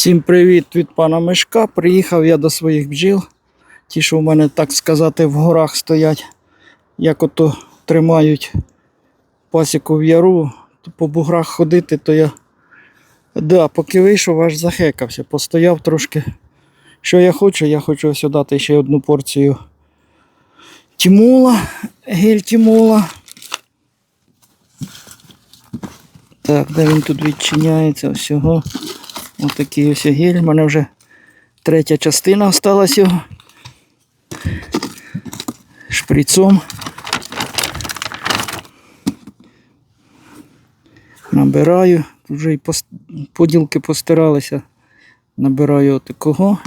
Всім привіт від пана Мишка. Приїхав я до своїх бджіл. Ті, що в мене, так сказати, в горах стоять. Як ото тримають пасіку в яру, то по буграх ходити, то я. Да, поки вийшов, аж захекався. Постояв трошки. Що я хочу? Я хочу дати ще одну порцію тімола, гель тімола. Так, де він тут відчиняється всього. Отакий ось гель. У мене вже третя частина осталась його. Шприцом. Набираю. Тут вже і поділки постиралися. Набираю такого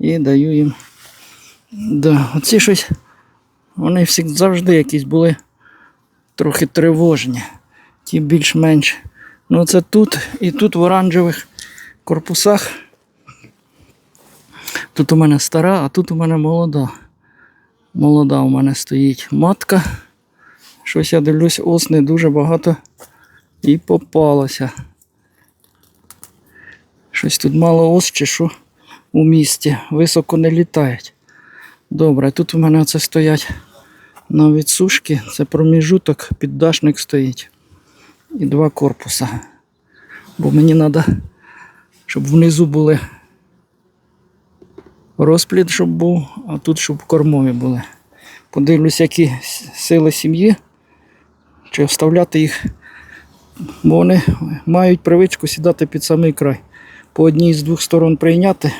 і даю їм. Да, оці щось. Вони всі завжди якісь були трохи тривожні. Ті більш-менш. Ну це тут і тут в оранжевих корпусах. Тут у мене стара, а тут у мене молода. Молода у мене стоїть матка. Щось я дивлюсь, ос не дуже багато і попалося. Щось тут мало ос чи що у місті. Високо не літають. Добре, тут у мене оце стоять на відсушки. Це проміжуток, піддашник стоїть. І два корпуса. Бо мені треба, щоб внизу були розплід, щоб був, а тут щоб кормові були. Подивлюсь, які сили сім'ї, чи вставляти їх, бо вони мають привичку сідати під самий край. По одній з двох сторон прийняти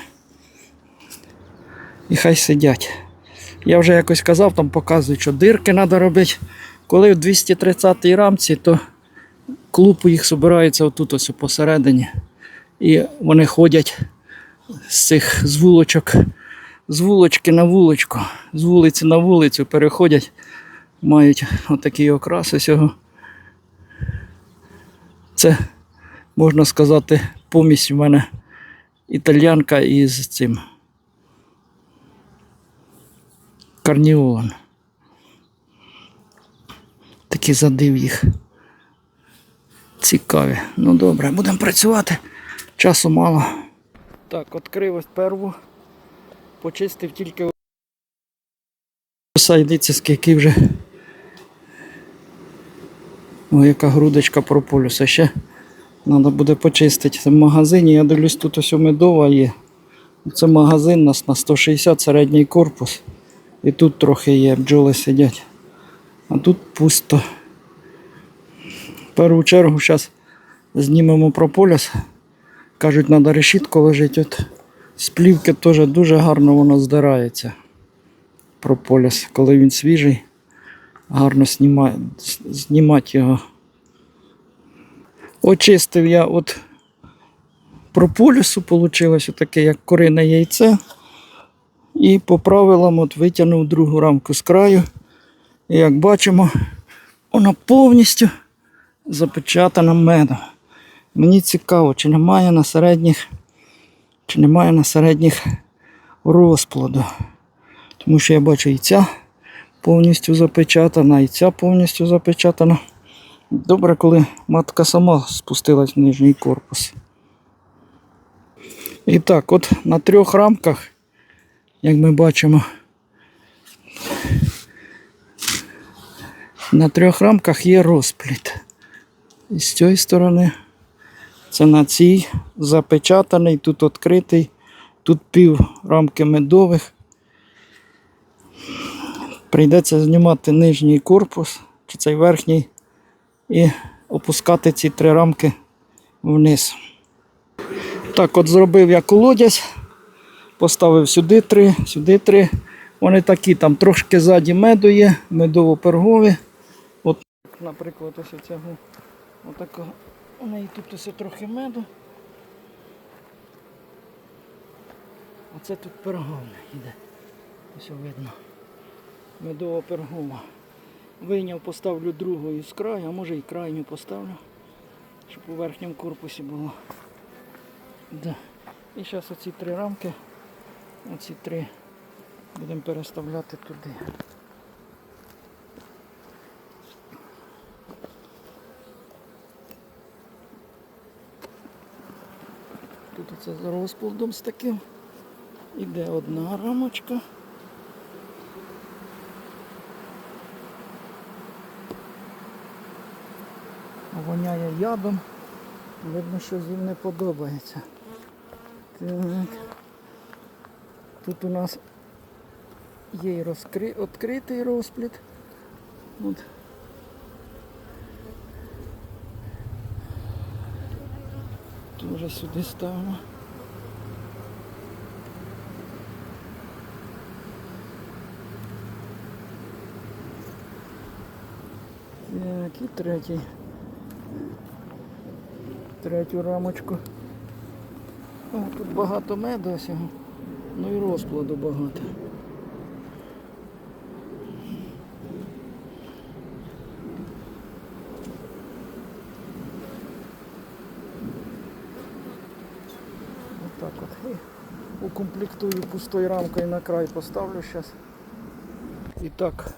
і хай сидять. Я вже якось казав, там показують, що дирки треба робити. Коли в 230-й рамці, то клуб їх збирається отут ось посередині. І вони ходять з цих з вулочок, з вулочки на вулочку, з вулиці на вулицю переходять, мають отакий окрас усього. Це, можна сказати, помість в мене італьянка із цим карніолом. Такий задив їх. Цікаві. Ну добре, будемо працювати. Часу мало. Так, відкрив ось перву. Почистив тільки. Йдеться, скільки вже. О, яка грудочка прополюса. Ще треба буде почистити. Це в магазині. Я дивлюсь, тут ось медова є. Це магазин у нас на 160 середній корпус. І тут трохи є, бджоли сидять. А тут пусто. В першу чергу зараз знімемо прополіс. Кажуть, треба решітку лежить. От з плівки теж дуже гарно воно здирається. Прополіс, коли він свіжий, гарно знімати його. Очистив я от прополісу, вийшло таке, як курине яйце. І по правилам от витягнув другу рамку з краю. І як бачимо, вона повністю запечатана медом. Мені цікаво, чи немає на середніх, чи немає на середніх розплоду. Тому що я бачу і ця повністю запечатана, і ця повністю запечатана. Добре, коли матка сама спустилась в нижній корпус. І так, от на трьох рамках, як ми бачимо, на трьох рамках є розпліт. І з цієї сторони це на цій запечатаний, тут відкритий, тут пів рамки медових. Прийдеться знімати нижній корпус, чи цей верхній, і опускати ці три рамки вниз. Так, от зробив я колодязь, поставив сюди три, сюди три. Вони такі, там трошки ззаді меду є, медово-пергові. От, наприклад, ось цього. Отако. У неї тут ось трохи меду. А це тут перговне йде. Ось видно. Медова пергова. Вийняв, поставлю другу із краю, а може і крайню поставлю, щоб у верхньому корпусі було. Да. І зараз оці три рамки, Оці три будемо переставляти туди. Тут оце з розплодом з таким. Іде одна рамочка. Воняє ядом, видно, що їм не подобається. Так. Тут у нас є і розкри... відкритий розплід. От. Тоже сюди ставимо. Так, і третій. Третю рамочку. О, тут багато меду всього. Ну і розкладу багато. Отак от. І укомплектую пустою рамкою на край поставлю зараз. І так,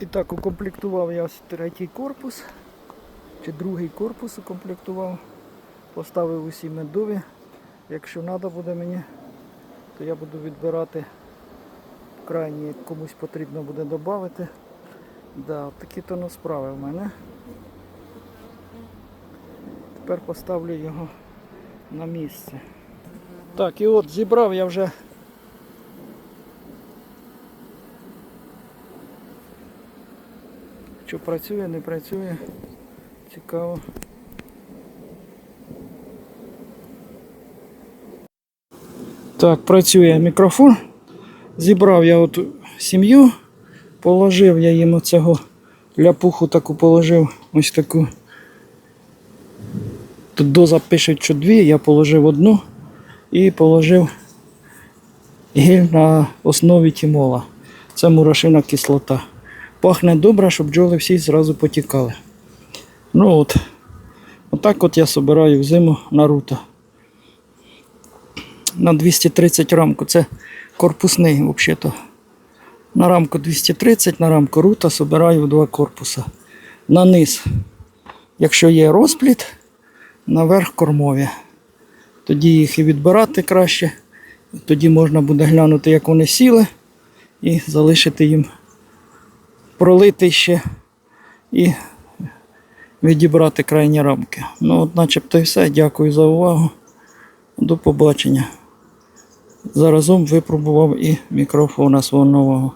і так укомплектував я ось третій корпус. Чи другий корпус укомплектував. Поставив усі медові. Якщо треба буде мені, то я буду відбирати крайні, комусь потрібно буде додати. Да, такі то ну, справи в мене. Тепер поставлю його на місце. Так, і от зібрав я вже. Що працює, не працює. Цікаво. Так, працює мікрофон. Зібрав я от сім'ю, положив я їм оцього ляпуху таку положив, ось таку. Тут доза пише, що дві, я положив одну і положив гель на основі тімола. Це мурашина кислота. Пахне добре, щоб бджоли всі зразу потікали. Ну от, отак от я собираю в зиму Наруто. На 230 рамку. Це корпусний взагалі-то. На рамку 230, на рамку рута собираю два корпуса. На низ, якщо є розпліт, наверх кормові. Тоді їх і відбирати краще. Тоді можна буде глянути, як вони сіли, і залишити їм пролити ще і відібрати крайні рамки. Ну, от начебто і все. Дякую за увагу. До побачення. Заразом випробував і мікрофона свого нового.